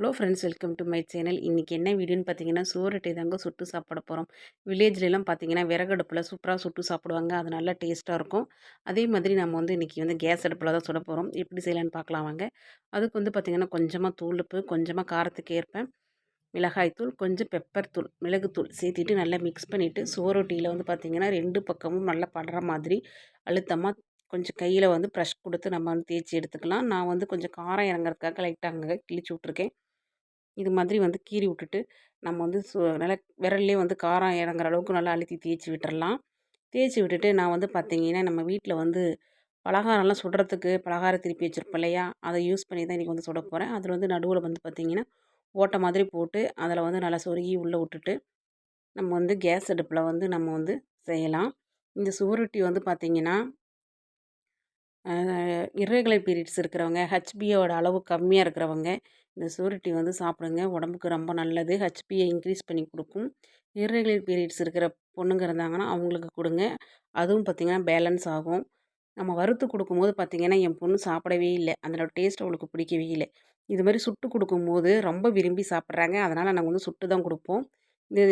Hello friends welcome to my channel. இன்றைக்கி என்ன வீடியோன்னு பார்த்தீங்கன்னா சோறுட்டை தாங்க சுட்டு சாப்பிட போகிறோம் வில்லேஜ்லலாம் பார்த்தீங்கன்னா விறகடுப்பில் சூப்பராக சுட்டு சாப்பிடுவாங்க. அது நல்லா டேஸ்ட்டாக இருக்கும். அதே மாதிரி நம்ம வந்து இன்றைக்கி வந்து கேஸ் அடுப்பில் தான் சுட போகிறோம் எப்படி செய்யலான்னு பார்க்கலாம் வாங்க. அதுக்கு வந்து பார்த்திங்கன்னா கொஞ்சமாக தூளுப்பு கொஞ்சமாக காரத்துக்கு ஏற்பேன் மிளகாய்த்தூள் கொஞ்சம் பெப்பர் தூள் மிளகுத்தூள் சேர்த்திட்டு நல்லா மிக்ஸ் பண்ணிவிட்டு சோரொட்டியில் வந்து பார்த்திங்கன்னா ரெண்டு பக்கமும் நல்லா படுற மாதிரி அழுத்தமாக கொஞ்சம் கையில் வந்து ப்ரெஷ் கொடுத்து நம்ம வந்து தேய்ச்சி எடுத்துக்கலாம். நான் வந்து கொஞ்சம் காரம் இறங்குறதுக்காக லைட்டாக அங்கே கிழிச்சு விட்ருக்கேன் இது மாதிரி வந்து கீறி விட்டுட்டு நம்ம வந்து சு நல்லா விரல்லே வந்து காரம் இறங்குற அளவுக்கு நல்லா அழுத்தி தேய்ச்சி விட்டுறலாம். தேய்ச்சி விட்டுட்டு நான் வந்து பார்த்திங்கன்னா நம்ம வீட்டில் வந்து பலகாரம்லாம் சுடுறதுக்கு பலகாரம் திருப்பி வச்சுருப்போம் இல்லையா? அதை யூஸ் பண்ணி தான் இன்றைக்கி வந்து சுட போகிறேன் அதில் வந்து நடுவில் வந்து பார்த்திங்கன்னா ஓட்டை மாதிரி போட்டு அதில் வந்து நல்லா சொருகி உள்ளே விட்டுட்டு நம்ம வந்து கேஸ் அடுப்பில் வந்து நம்ம வந்து செய்யலாம். இந்த சுவரொட்டி வந்து பார்த்திங்கன்னா இர்ரெகுலர் பீரியட்ஸ் இருக்கிறவங்க ஹெச்பியோட அளவு கம்மியாக இருக்கிறவங்க இந்த சூரிட்டி வந்து சாப்பிடுங்க. உடம்புக்கு ரொம்ப நல்லது. ஹெச்பியை இன்க்ரீஸ் பண்ணி கொடுக்கும். இர்ரெகுலர் பீரியட்ஸ் இருக்கிற பொண்ணுங்க இருந்தாங்கன்னா அவங்களுக்கு கொடுங்க. அதுவும் பார்த்திங்கன்னா பேலன்ஸ் ஆகும். நம்ம வறுத்து கொடுக்கும்போது பார்த்திங்கன்னா என் பொண்ணு சாப்பிடவே இல்லை. அதனோட டேஸ்ட் அவளுக்கு பிடிக்கவே இல்லை. இது மாதிரி சுட்டு கொடுக்கும்போது ரொம்ப விரும்பி சாப்பிட்றாங்க. அதனால் நாங்கள் வந்து சுட்டு தான் கொடுப்போம். இந்த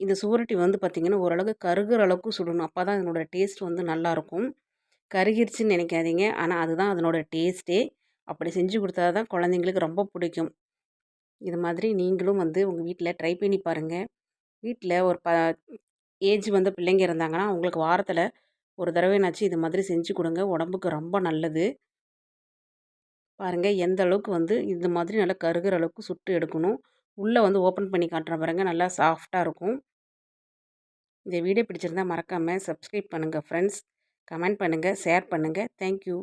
இந்த சுவரட்டி வந்து பார்த்திங்கன்னா ஓரளவுக்கு கருகிற அளவுக்கு சுடணும். அப்போ தான் இதனோட டேஸ்ட் வந்து நல்லாயிருக்கும் கருகிருச்சுன்னு நினைக்காதீங்க. ஆனால் அதுதான் அதனோட டேஸ்ட்டே. அப்படி செஞ்சு கொடுத்தா தான் குழந்தைங்களுக்கு ரொம்ப பிடிக்கும். இது மாதிரி நீங்களும் வந்து உங்கள் வீட்டில் ட்ரை பண்ணி பாருங்கள் வீட்டில் ஒரு ப ஏஜ் வந்த பிள்ளைங்க இருந்தாங்கன்னா அவங்களுக்கு வாரத்தில் ஒரு தடவைனாச்சும் இது மாதிரி செஞ்சு கொடுங்க. உடம்புக்கு ரொம்ப நல்லது. பாருங்கள் எந்த அளவுக்கு வந்து இந்த மாதிரி நல்லா கருகிற அளவுக்கு சுட்டு எடுக்கணும். உள்ளே வந்து ஓப்பன் பண்ணி காட்டுற பாருங்கள் நல்லா சாஃப்டாக இருக்கும். இந்த வீடியோ பிடிச்சிருந்தால் மறக்காமல் சப்ஸ்கிரைப் பண்ணுங்கள் ஃப்ரெண்ட்ஸ் கமெண்ட் பண்ணுங்கள் ஷேர் பண்ணுங்கள் தேங்க்யூ.